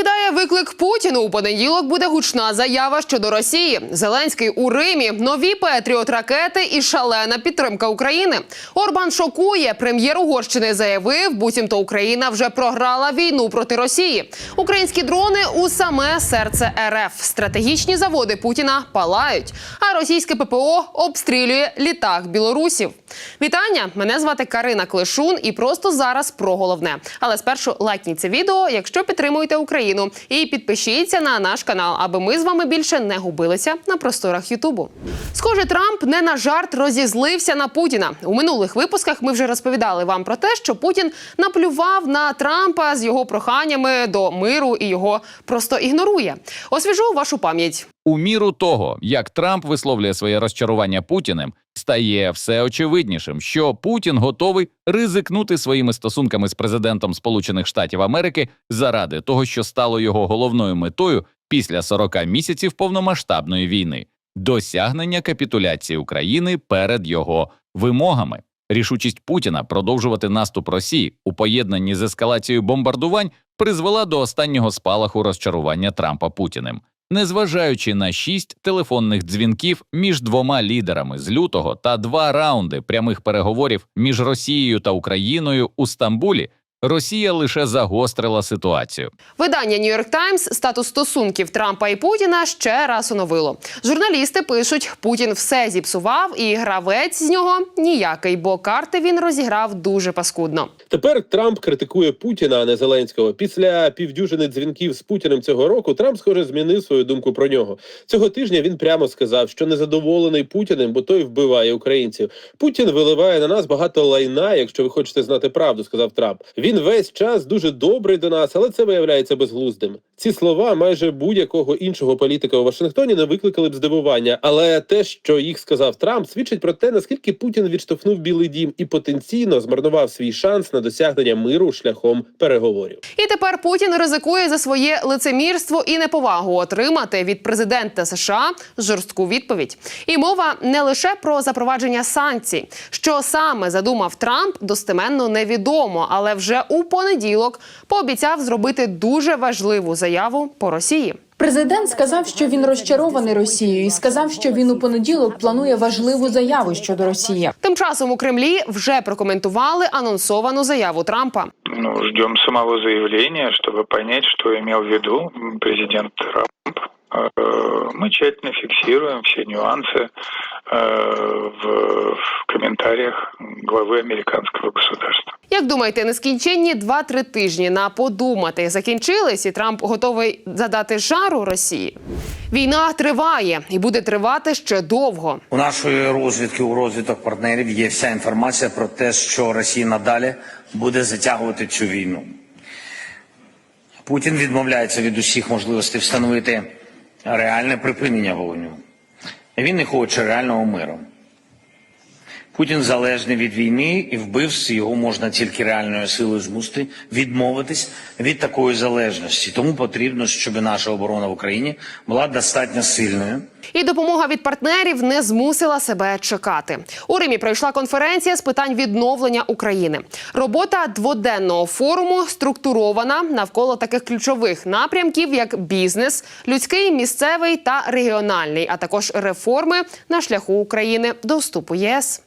Кидає виклик Путіну. У понеділок буде гучна заява щодо Росії. Зеленський у Римі, нові Петріот ракети і шалена підтримка України. Орбан шокує. Прем'єр Угорщини заявив, буцімто Україна вже програла війну проти Росії. Українські дрони у саме серце РФ. Стратегічні заводи Путіна палають, а російське ППО обстрілює літак білорусів. Вітання! Мене звати Карина Клишун, і просто зараз про головне. Але спершу лайкніть це відео, якщо підтримуєте Україну, і підпишіться на наш канал, аби ми з вами більше не губилися на просторах Ютубу. Схоже, Трамп не на жарт розізлився на Путіна. У минулих випусках ми вже розповідали вам про те, що Путін наплював на Трампа з його проханнями до миру і його просто ігнорує. Освіжу вашу пам'ять. У міру того, як Трамп висловлює своє розчарування Путіним, стає все очевиднішим, що Путін готовий ризикнути своїми стосунками з президентом Сполучених Штатів Америки заради того, що стало його головною метою після 40 місяців повномасштабної війни досягнення капітуляції України перед його вимогами. Рішучість Путіна продовжувати наступ Росії у поєднанні з ескалацією бомбардувань призвела до останнього спалаху розчарування Трампа Путіним. Незважаючи на шість телефонних дзвінків між двома лідерами з лютого та два раунди прямих переговорів між Росією та Україною у Стамбулі, Росія лише загострила ситуацію. Видання New York Times статус стосунків Трампа і Путіна ще раз оновило. Журналісти пишуть, Путін все зіпсував, і гравець з нього ніякий, бо карти він розіграв дуже паскудно. Тепер Трамп критикує Путіна, а не Зеленського. Після півдюжини дзвінків з Путіним цього року Трамп, схоже, змінив свою думку про нього. Цього тижня він прямо сказав, що незадоволений Путіним, бо той вбиває українців. Путін виливає на нас багато лайна, якщо ви хочете знати правду, сказав Трамп. Він весь час дуже добрий до нас, але це виявляється безглуздим. Ці слова майже будь-якого іншого політика у Вашингтоні не викликали б здивування. Але те, що їх сказав Трамп, свідчить про те, наскільки Путін відштовхнув Білий Дім і потенційно змарнував свій шанс на досягнення миру шляхом переговорів. І тепер Путін ризикує за своє лицемірство і неповагу отримати від президента США жорстку відповідь. І мова не лише про запровадження санкцій, що саме задумав Трамп, достеменно невідомо, але вже у понеділок пообіцяв зробити дуже важливу заяву по Росії. Президент сказав, що він розчарований Росією, і сказав, що він у понеділок планує важливу заяву щодо Росії. Тим часом у Кремлі вже прокоментували анонсовану заяву Трампа. Ну, ждем самого заявления, чтобы понять, что имел в виду президент Трамп. Э, Мы тщательно фиксируем все нюансы э, в, в комментариях главы американского государства. Як думаєте, нескінченні 2-3 тижні на подумати закінчились, і Трамп готовий задати жару Росії? Війна триває і буде тривати ще довго. У нашої розвідки, у розвідок партнерів є вся інформація про те, що Росія надалі буде затягувати цю війну. Путін відмовляється від усіх можливостей встановити реальне припинення вогню. Він не хоче реального миру. Путін залежний від війни і вбивств його можна тільки реальною силою змусити відмовитись від такої залежності. Тому потрібно, щоб наша оборона в Україні була достатньо сильною. І допомога від партнерів не змусила себе чекати. У Римі пройшла конференція з питань відновлення України. Робота дводенного форуму структурована навколо таких ключових напрямків, як бізнес, людський, місцевий та регіональний, а також реформи на шляху України до вступу ЄС.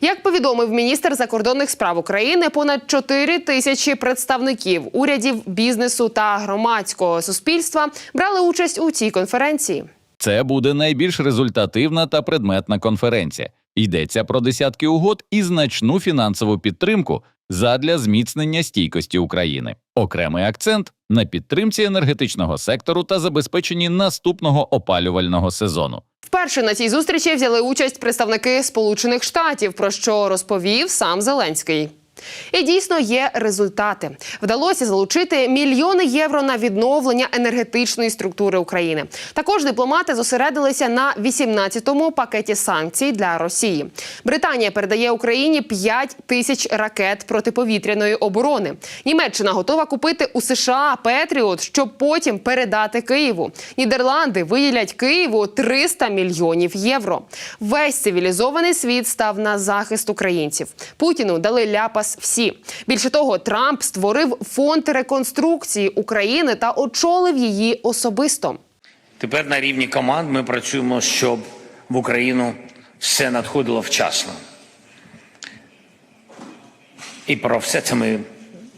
Як повідомив міністр закордонних справ України, понад 4 тисячі представників урядів, бізнесу та громадського суспільства брали участь у цій конференції. Це буде найбільш результативна та предметна конференція. Йдеться про десятки угод і значну фінансову підтримку задля зміцнення стійкості України. Окремий акцент на підтримці енергетичного сектору та забезпеченні наступного опалювального сезону. Вперше на цій зустрічі взяли участь представники Сполучених Штатів, про що розповів сам Зеленський. І дійсно є результати. Вдалося залучити мільйони євро на відновлення енергетичної структури України. Також дипломати зосередилися на 18-му пакеті санкцій для Росії. Британія передає Україні 5 тисяч ракет протиповітряної оборони. Німеччина готова купити у США Петріот, щоб потім передати Києву. Нідерланди виділять Києву 300 мільйонів євро. Весь цивілізований світ став на захист українців. Путіну дали ляпас вас всі. Більше того, Трамп створив фонд реконструкції України та очолив її особисто. Тепер на рівні команд ми працюємо, щоб в Україну все надходило вчасно. І про все це ми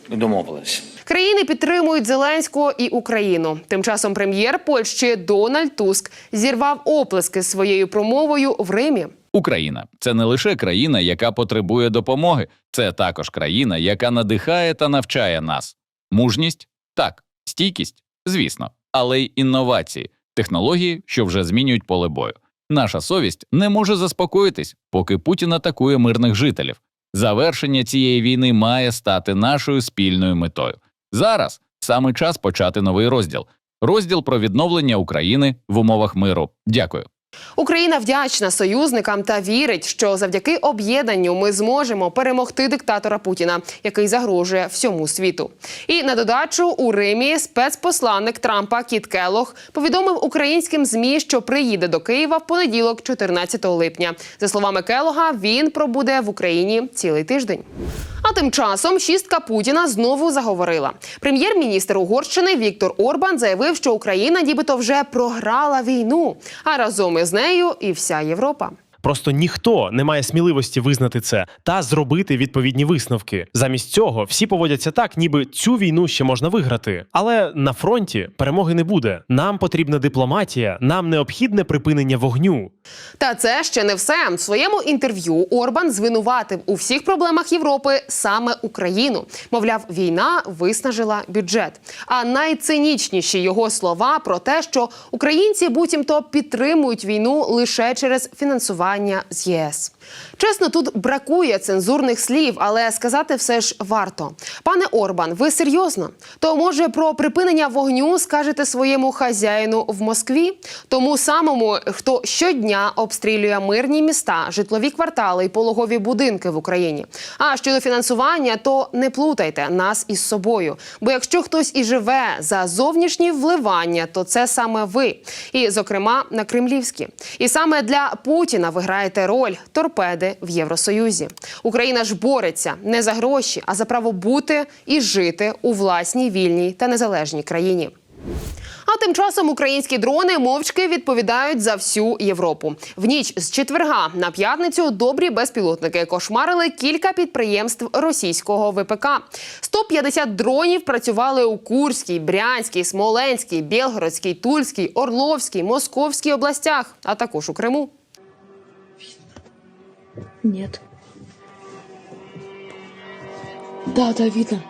домовилися. Країни підтримують Зеленського і Україну. Тим часом прем'єр Польщі Дональд Туск зірвав оплески своєю промовою в Римі. Україна це не лише країна, яка потребує допомоги, це також країна, яка надихає та навчає нас. Мужність так, стійкість, звісно, але й інновації, технології, що вже змінюють поле бою. Наша совість не може заспокоїтись, поки Путін атакує мирних жителів. Завершення цієї війни має стати нашою спільною метою. Зараз саме час почати новий розділ розділ про відновлення України в умовах миру. Дякую. Україна вдячна союзникам та вірить, що завдяки об'єднанню ми зможемо перемогти диктатора Путіна, який загрожує всьому світу. І на додачу у Римі спецпосланник Трампа Кіт Келох повідомив українським змі, що приїде до Києва в понеділок, 14 липня. За словами Келога, він пробуде в Україні цілий тиждень. А тим часом шістка Путіна знову заговорила. Прем'єр-міністр Угорщини Віктор Орбан заявив, що Україна нібито вже програла війну, а разом із нею і вся Європа. Просто ніхто не має сміливості визнати це та зробити відповідні висновки. Замість цього всі поводяться так, ніби цю війну ще можна виграти. Але на фронті перемоги не буде. Нам потрібна дипломатія, нам необхідне припинення вогню. Та це ще не все. В своєму інтерв'ю Орбан звинуватив у всіх проблемах Європи саме Україну. Мовляв, війна виснажила бюджет. А найцинічніші його слова про те, що українці буцімто підтримують війну лише через фінансування з ЄС. Чесно, тут бракує цензурних слів, але сказати все ж варто. Пане Орбан, ви серйозно? То може про припинення вогню скажете своєму хазяїну в Москві, тому самому, хто щодня обстрілює мирні міста, житлові квартали і пологові будинки в Україні. А щодо фінансування, то не плутайте нас із собою. Бо якщо хтось і живе за зовнішні вливання, то це саме ви, і зокрема на кремлівські. І саме для Путіна ви граєте роль торпеди в Євросоюзі. Україна ж бореться не за гроші, а за право бути і жити у власній вільній та незалежній країні. А тим часом українські дрони мовчки відповідають за всю Європу. В ніч з четверга на п'ятницю добрі безпілотники кошмарили кілька підприємств російського ВПК. 150 дронів працювали у Курській, Брянській, Смоленській, Білгородській, Тульській, Орловській, Московській областях, а також у Криму. Нет. Да, да, видно.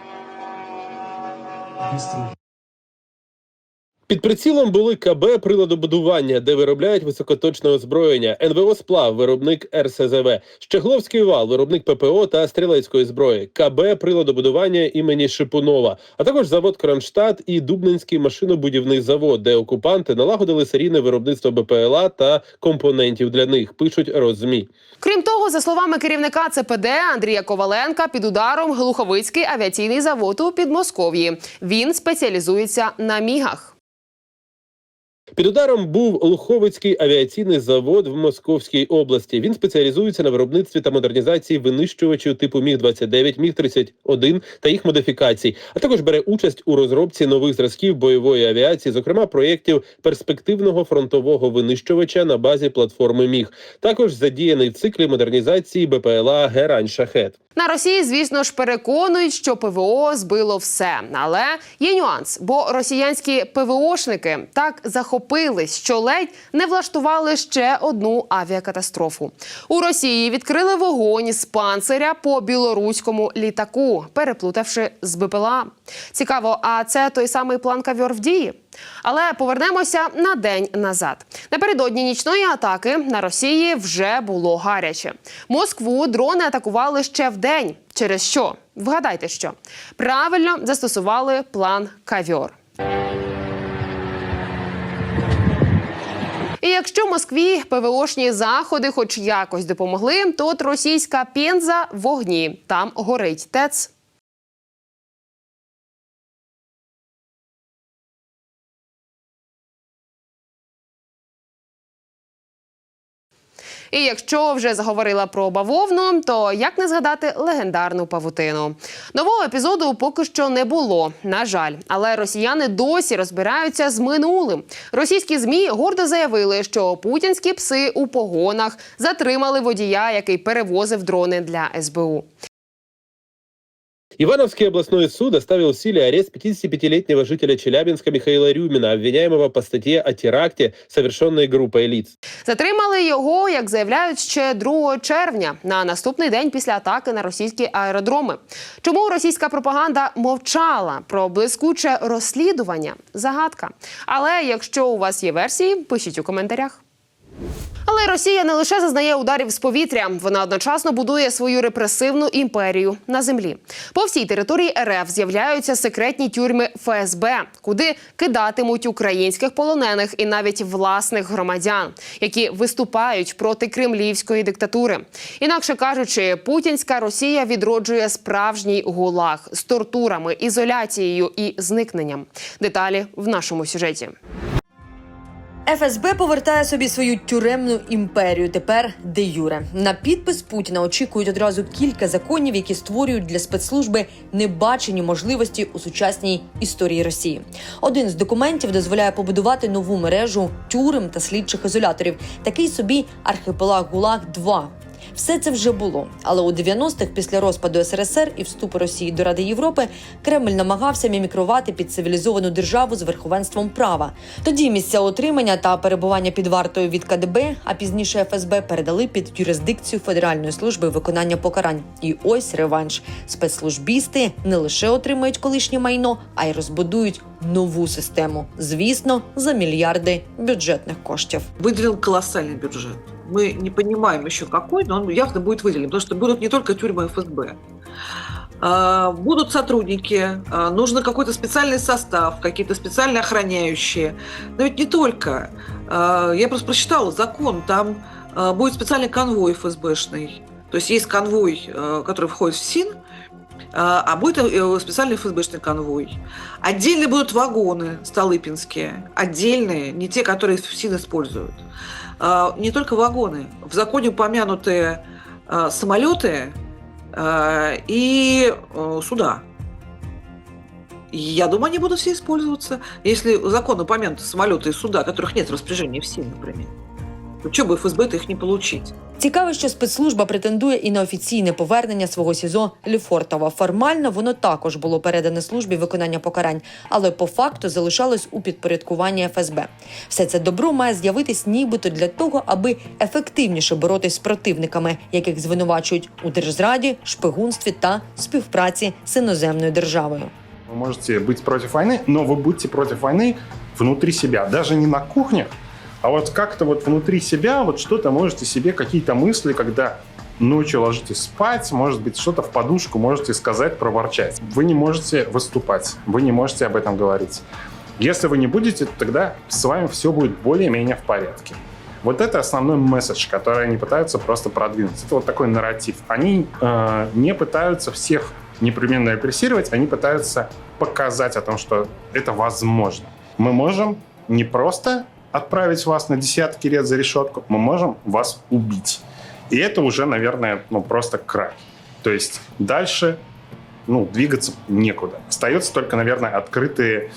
Під прицілом були КБ приладобудування, де виробляють високоточне озброєння, НВО Сплав, виробник РСЗВ, Щегловський вал, виробник ППО та стрілецької зброї, КБ приладобудування імені Шипунова, а також завод Кронштадт і Дубнинський машинобудівний завод, де окупанти налагодили серійне виробництво БПЛА та компонентів для них. Пишуть роззмі. Крім того, за словами керівника ЦПД Андрія Коваленка, під ударом Глуховицький авіаційний завод у Підмосков'ї. Він спеціалізується на мігах. Під ударом був Луховицький авіаційний завод в Московській області. Він спеціалізується на виробництві та модернізації винищувачів типу Міг 29 Міг 31 та їх модифікацій, а також бере участь у розробці нових зразків бойової авіації, зокрема проєктів перспективного фронтового винищувача на базі платформи Міг. Також задіяний в циклі модернізації БПЛА Герань Шахет. На Росії, звісно ж, переконують, що ПВО збило все. Але є нюанс, бо росіянські ПВОшники так захопились, що ледь не влаштували ще одну авіакатастрофу. У Росії відкрили вогонь з панциря по білоруському літаку, переплутавши з БПЛА. Цікаво, а це той самий план кавьор в дії? Але повернемося на день назад. Напередодні нічної атаки на Росії вже було гаряче. Москву дрони атакували ще в день. Через що? Вгадайте, що правильно застосували план кавьор. І якщо Москві ПВОшні заходи хоч якось допомогли, то російська пенза вогні там горить ТЕЦ. І якщо вже заговорила про бавовну, то як не згадати легендарну павутину? Нового епізоду поки що не було, на жаль, але росіяни досі розбираються з минулим. Російські змі гордо заявили, що путінські пси у погонах затримали водія, який перевозив дрони для СБУ. Ивановский областной суд оставил в силе арест 55-летнего жителя Челябинска Михаила Рюмина, обвиняемого по статье о теракте, совершенной группой лиц. Затримали його, як заявляють, ще 2 червня на наступний день після атаки на російські аеродроми. Чому російська пропаганда мовчала про блискуче розслідування? Загадка. Але якщо у вас є версії, пишіть у коментарях. Але Росія не лише зазнає ударів з повітря, вона одночасно будує свою репресивну імперію на землі. По всій території РФ з'являються секретні тюрми ФСБ, куди кидатимуть українських полонених і навіть власних громадян, які виступають проти кремлівської диктатури. Інакше кажучи, путінська Росія відроджує справжній гулаг з тортурами, ізоляцією і зникненням. Деталі в нашому сюжеті. ФСБ повертає собі свою тюремну імперію. Тепер де юре на підпис Путіна очікують одразу кілька законів, які створюють для спецслужби небачені можливості у сучасній історії Росії. Один з документів дозволяє побудувати нову мережу тюрем та слідчих ізоляторів. Такий собі архіпелаг ГУЛАГ 2 все це вже було, але у 90-х, після розпаду СРСР і вступу Росії до Ради Європи, Кремль намагався мімікрувати під цивілізовану державу з верховенством права. Тоді місця отримання та перебування під вартою від КДБ, а пізніше ФСБ передали під юрисдикцію Федеральної служби виконання покарань. І ось реванш. Спецслужбісти не лише отримають колишнє майно, а й розбудують нову систему. Звісно, за мільярди бюджетних коштів. выделил колоссальный бюджет. Мы не понимаем еще какой, но он явно будет выделен, потому что будут не только тюрьмы ФСБ. А, Будут сотрудники, а, нужен какой-то специальный состав, какие-то специально охраняющие. Но ведь не только. А, Я просто прочитала закон, там будет специальный конвой ФСБшный. То есть есть конвой, который входит в СИН, а будет э, специальный ФСБшный конвой. Отдельно будут вагоны столыпинские, отдельные, не те, которые в СИН используют. А, Не только вагоны. В законе упомянуты а, самолеты а, и э, суда. Я думаю, они будут все использоваться. Если закон упомянуты самолеты и суда, которых нет в распоряжении в СИН, например, то что бы ФСБ-то их не получить? Цікаво, що спецслужба претендує і на офіційне повернення свого СІЗО Ліфортова. Формально воно також було передане службі виконання покарань, але по факту залишалось у підпорядкуванні ФСБ. Все це добро має з'явитись нібито для того, аби ефективніше боротись з противниками, яких звинувачують у держзраді, шпигунстві та співпраці з іноземною державою. Вы можете быть против войны, но вы будете против войны внутри себя, даже не на кухнях, А вот как-то вот внутри себя вот что-то можете себе, какие-то мысли, когда ночью ложитесь спать, может быть, что-то в подушку можете сказать, проворчать. Вы не можете выступать, вы не можете об этом говорить. Если вы не будете, тогда с вами все будет более-менее в порядке. Вот это основной месседж, который они пытаются просто продвинуть. Это вот такой нарратив. Они э, не пытаются всех непременно репрессировать, они пытаются показать о том, что это возможно. Мы можем не просто отправить вас на десятки лет за решетку, мы можем вас убить. И это уже, наверное, ну просто край. То есть дальше ну, двигаться некуда. Остается только, наверное, открытые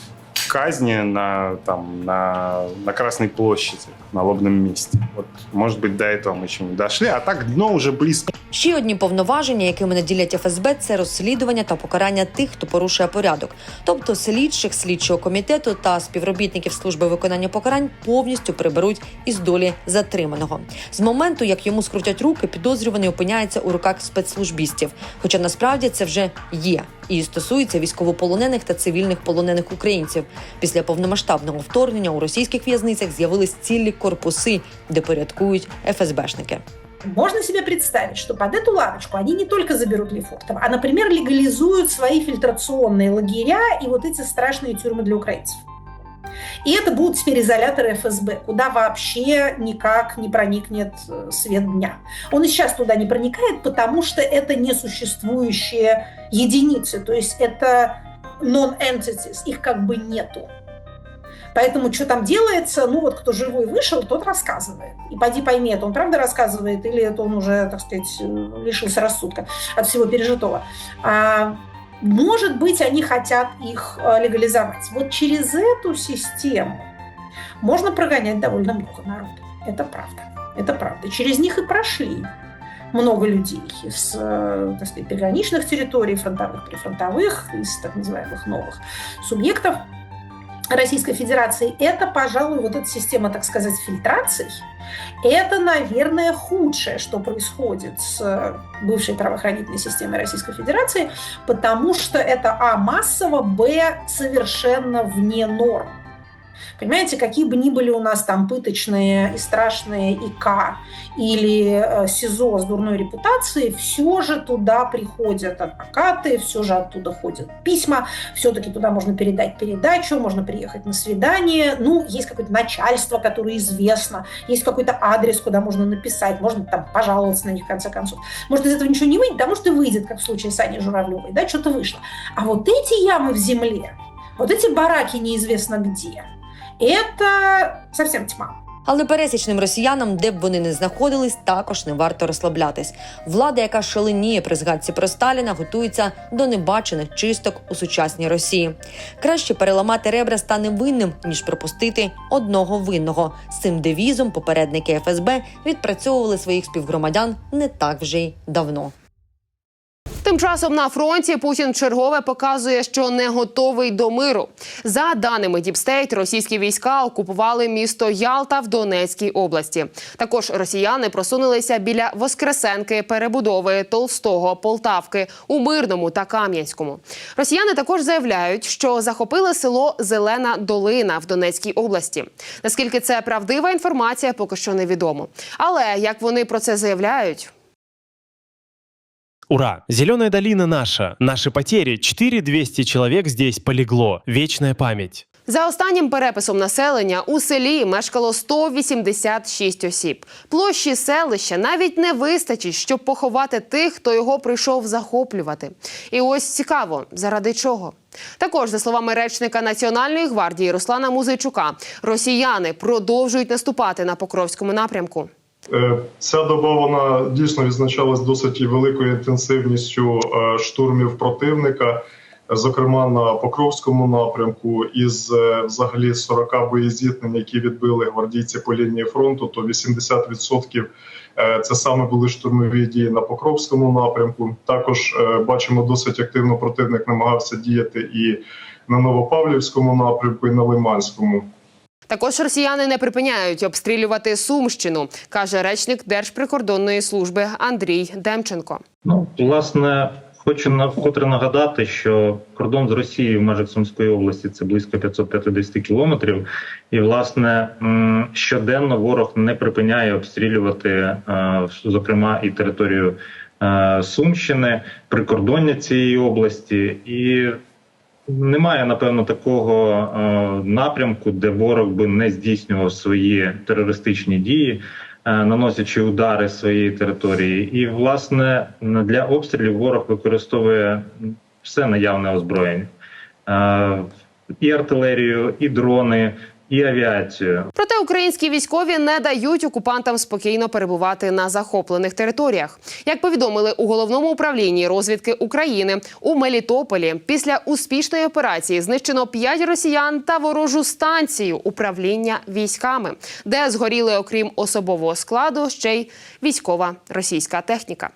казни на, там, на, на Красной площади, на лобном месте. Вот, может быть, до этого мы еще не дошли, а так дно уже близко. Ще одні повноваження, якими наділять ФСБ, це розслідування та покарання тих, хто порушує порядок, тобто слідчих слідчого комітету та співробітників служби виконання покарань повністю приберуть із долі затриманого. З моменту, як йому скрутять руки, підозрюваний опиняється у руках спецслужбістів. Хоча насправді це вже є і стосується військовополонених та цивільних полонених українців. Після повномасштабного вторгнення у російських в'язницях з'явились цілі корпуси, де порядкують ФСБшники. Можно себе представить, что под эту лавочку они не только заберут Лефортово, а, например, легализуют свои фильтрационные лагеря и вот эти страшные тюрьмы для украинцев. И это будут теперь изоляторы ФСБ, куда вообще никак не проникнет э, свет дня. Он и сейчас туда не проникает, потому что это несуществующие единицы, то есть это non-entities, их как бы нету. Поэтому что там делается, ну вот кто живой вышел, тот рассказывает. И пойди пойми, это он правда рассказывает или это он уже, так сказать, э, лишился рассудка от всего пережитого. А, может быть, они хотят их э, легализовать. Вот через эту систему можно прогонять довольно много народа. Это правда. Это правда. Через них и прошли много людей с, э, так сказать, приграничных территорий, фронтовых, прифронтовых, из так называемых новых субъектов Российской Федерации. Это, пожалуй, вот эта система, так сказать, фильтраций, это, наверное, худшее, что происходит с э, бывшей правоохранительной системой Российской Федерации, потому что это, а, массово, б, совершенно вне норм. Понимаете, какие бы ни были у нас там пыточные и страшные ИК или э, СИЗО с дурной репутацией, все же туда приходят адвокаты, все же оттуда ходят письма, все-таки туда можно передать передачу, можно приехать на свидание, ну, есть какое-то начальство, которое известно, есть какой-то адрес, куда можно написать, можно там пожаловаться на них в конце концов. Может, из этого ничего не выйдет, а может и выйдет, как в случае с Аней Журавлевой, да, что-то вышло. А вот эти ямы в земле, вот эти бараки неизвестно где, это совсем тьма. Але пересічним росіянам, де б вони не знаходились, також не варто розслаблятись. Влада, яка шаленіє при згадці про Сталіна, готується до небачених чисток у сучасній Росії. Краще переламати ребра стане винним, ніж пропустити одного винного. З цим девізом попередники ФСБ відпрацьовували своїх співгромадян не так вже й давно. Тим часом на фронті Путін чергове показує, що не готовий до миру. За даними Діпстейт, російські війська окупували місто Ялта в Донецькій області. Також росіяни просунулися біля Воскресенки, перебудови Толстого, Полтавки у Мирному та Кам'янському. Росіяни також заявляють, що захопили село Зелена Долина в Донецькій області. Наскільки це правдива інформація, поки що невідомо. Але як вони про це заявляють, Ура! Зеленая долина наша. Наши потери. 4200 человек здесь полегло. Вечная память. За останнім переписом населення у селі мешкало 186 осіб. Площі селища навіть не вистачить, щоб поховати тих, хто його прийшов захоплювати. І ось цікаво, заради чого. Також, за словами речника Національної гвардії Руслана Музичука, росіяни продовжують наступати на Покровському напрямку. Е, Ця доба вона дійсно відзначалась досить великою інтенсивністю е, штурмів противника, зокрема на Покровському напрямку, із е, взагалі 40 боєзіткнень, які відбили гвардійці по лінії фронту, то 80% е, це саме були штурмові дії на Покровському напрямку. Також бачимо, досить активно противник намагався діяти і на Новопавлівському напрямку, і на Лиманському. Також росіяни не припиняють обстрілювати Сумщину, каже речник Держприкордонної служби Андрій Демченко. Ну, власне, хочу на вкотре нагадати, що кордон з Росією в межах Сумської області це близько 550 кілометрів. І, власне, щоденно ворог не припиняє обстрілювати, е, зокрема, і територію е, Сумщини, прикордоння цієї області. І немає, напевно, такого е, напрямку, де ворог би не здійснював свої терористичні дії, е, наносячи удари своєї території. І, власне, для обстрілів ворог використовує все наявне озброєння: Е, і артилерію, і дрони, і авіацію. Проте українські військові не дають окупантам спокійно перебувати на захоплених територіях. Як повідомили у головному управлінні розвідки України у Мелітополі, після успішної операції знищено п'ять росіян та ворожу станцію управління військами, де згоріли, окрім особового складу, ще й військова російська техніка.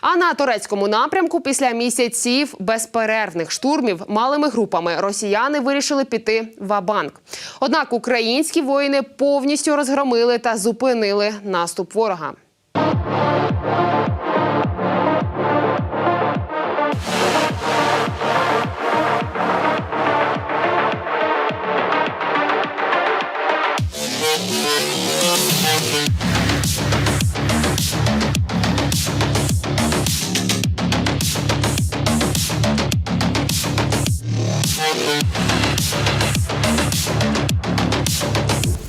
А на турецькому напрямку після місяців безперервних штурмів малими групами росіяни вирішили піти в Абанк. Однак українські воїни повністю розгромили та зупинили наступ ворога.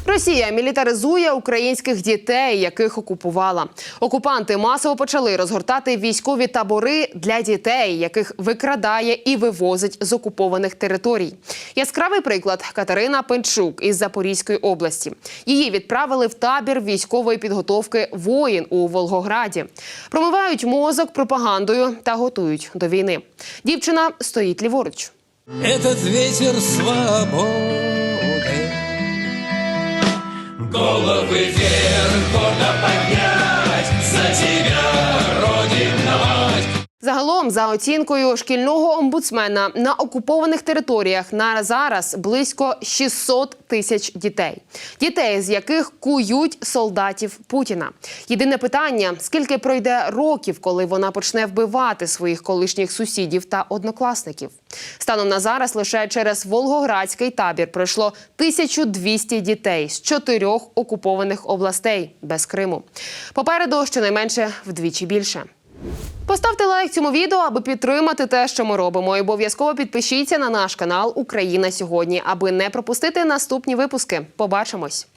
Росія мілітаризує українських дітей, яких окупувала. Окупанти масово почали розгортати військові табори для дітей, яких викрадає і вивозить з окупованих територій. Яскравий приклад Катерина Пенчук із Запорізької області. Її відправили в табір військової підготовки воїн у Волгограді. Промивають мозок пропагандою та готують до війни. Дівчина стоїть ліворуч. Этот ветер свобод. Головы вверх, гордо поднять За тебя, Загалом, за оцінкою шкільного омбудсмена, на окупованих територіях на зараз близько 600 тисяч дітей, дітей, з яких кують солдатів Путіна. Єдине питання: скільки пройде років, коли вона почне вбивати своїх колишніх сусідів та однокласників? Станом на зараз лише через Волгоградський табір пройшло 1200 дітей з чотирьох окупованих областей без Криму. Попереду щонайменше вдвічі більше. Поставте лайк цьому відео, аби підтримати те, що ми робимо. І обов'язково підпишіться на наш канал Україна сьогодні, аби не пропустити наступні випуски. Побачимось.